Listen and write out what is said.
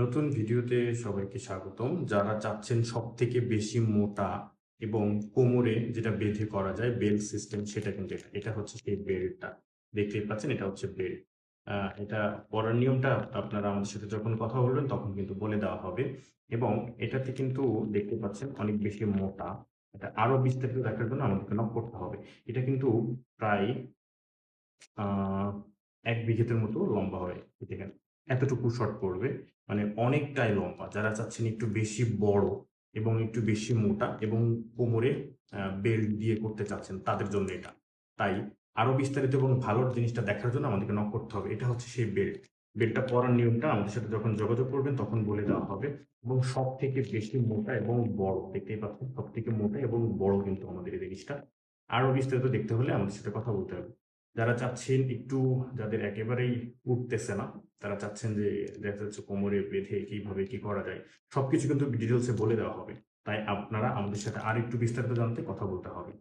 নতুন ভিডিওতে সবাইকে স্বাগতম। যারা চাচ্ছেন সব থেকে বেশি মোটা এবং কোমরে যেটা বেঁধে করা যায়, বেল্ট সিস্টেম, সেটা কিন্তু এটা। এটা হচ্ছে সেই বেল্টটা। দেখতেই পাচ্ছেন, এটা হচ্ছে বেল্ট। এটা পরার নিয়মটা আপনারা আমাদের সাথে যখন কথা বলবেন, তখন কিন্তু বলে দেওয়া হবে। এবং এটাতে কিন্তু দেখতে পাচ্ছেন অনেক বেশি মোটা। এটা আরও বিস্তারিত দেখার জন্য আমাদেরকে নক করতে হবে। এটা কিন্তু প্রায় এক বিঘেতের মতো লম্বা হয় দেখেন এতটুকু শর্ট পড়বে। মানে অনেকটাই লম্বা। যারা চাচ্ছেন একটু বেশি বড় এবং একটু বেশি মোটা এবং কোমরে বেল্ট দিয়ে করতে চাচ্ছেন, তাদের জন্য এটা। তাই আরও বিস্তারিত এবং ভালো জিনিসটা দেখার জন্য আমাদেরকে নক করতে হবে। এটা হচ্ছে সেই বেল্ট বেল্টটা পরার নিয়মটা আমাদের সাথে যখন যোগাযোগ করবেন, তখন বলে দেওয়া হবে। এবং সব থেকে বেশি মোটা এবং বড়, দেখতেই পাচ্ছেন সব থেকে মোটা এবং বড় কিন্তু আমাদের এই জিনিসটা। আরও বিস্তারিত দেখতে হলে আমাদের সাথে কথা বলতে হবে। যারা চাচ্ছেন একটু যাদের একেবারেই উঠতেছে না, তারা চাচ্ছেন যে দেখা যাচ্ছে কোমরে বেঁধে কীভাবে কি করা যায়, সবকিছু কিন্তু ডিটেলসে বলে দেওয়া হবে। তাই আপনারা আমাদের সাথে আর একটু বিস্তারিত জানতে কথা বলতে হবে।